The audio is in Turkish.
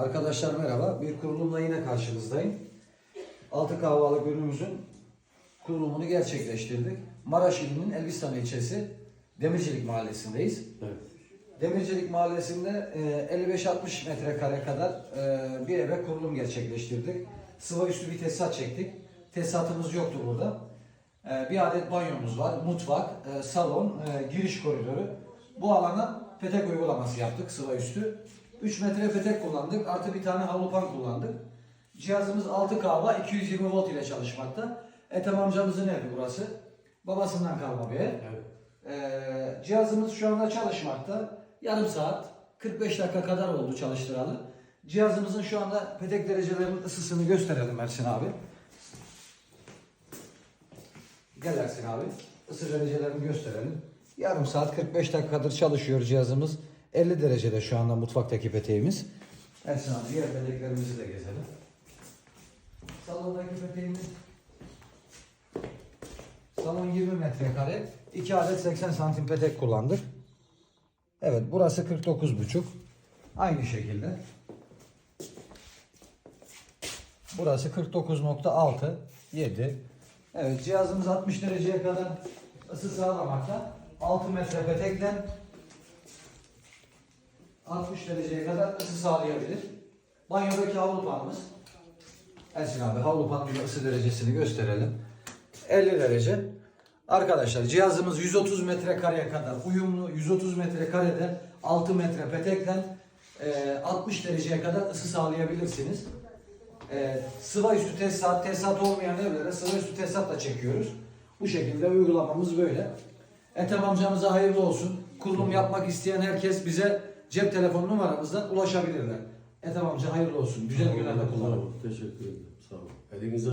Arkadaşlar merhaba. Bir kurulumla yine karşınızdayım. Altı kahvalık ürünümüzün kurulumunu gerçekleştirdik. Maraş ilinin Elbistan ilçesi Demircilik mahallesindeyiz. Evet. Demircilik mahallesinde e, 55-60 metrekare kadar e, bir eve kurulum gerçekleştirdik. Sıva üstü bir tesisat çektik. Tesisatımız yoktu burada. E, Bir adet banyomuz var, mutfak, e, salon, e, giriş koridoru. Bu alana petek uygulaması yaptık sıva üstü. 3 metre petek kullandık, artı bir tane havlupan kullandık. Cihazımız 6 kahva 220 volt ile çalışmakta. Ethem amcamızın evi burası. Babasından kalma bir ev. Evet. Ee, cihazımız şu anda çalışmakta. Yarım saat, 45 dakika kadar oldu çalıştıralı. Cihazımızın şu anda petek derecelerinin ısısını gösterelim Ersin abi. Gel Ersin abi. Isı derecelerini gösterelim. Yarım saat 45 dakikadır çalışıyor cihazımız. 50 derecede şu anda mutfaktaki peteğimiz. Ersin abi diğer peteklerimizi de gezelim. Salondaki peteğimiz Salon 20 metrekare. 2 adet 80 santim petek kullandık. Evet burası 49,5. Aynı şekilde. Burası 49.6 7. Evet cihazımız 60 dereceye kadar ısı sağlamakta. 6 metre petekle 60 dereceye kadar ısı sağlayabilir. Banyodaki havlu panımız. Ersin abi havlu panının ısı derecesini gösterelim. 50 derece. Arkadaşlar cihazımız 130 metrekareye kadar uyumlu. 130 metrekarede 6 metre petekten e, 60 dereceye kadar ısı sağlayabilirsiniz. E, sıva üstü tesisat, tesisat olmayan evlere sıva üstü tesisatla çekiyoruz. Bu şekilde uygulamamız böyle. Ethem amcamıza hayırlı olsun. Kurulum yapmak isteyen herkes bize cep telefon numaramızdan ulaşabilirler. Ethem amca hayırlı olsun. Güzel günlerde kullanın. Teşekkür ederim. Sağ olun. Elinize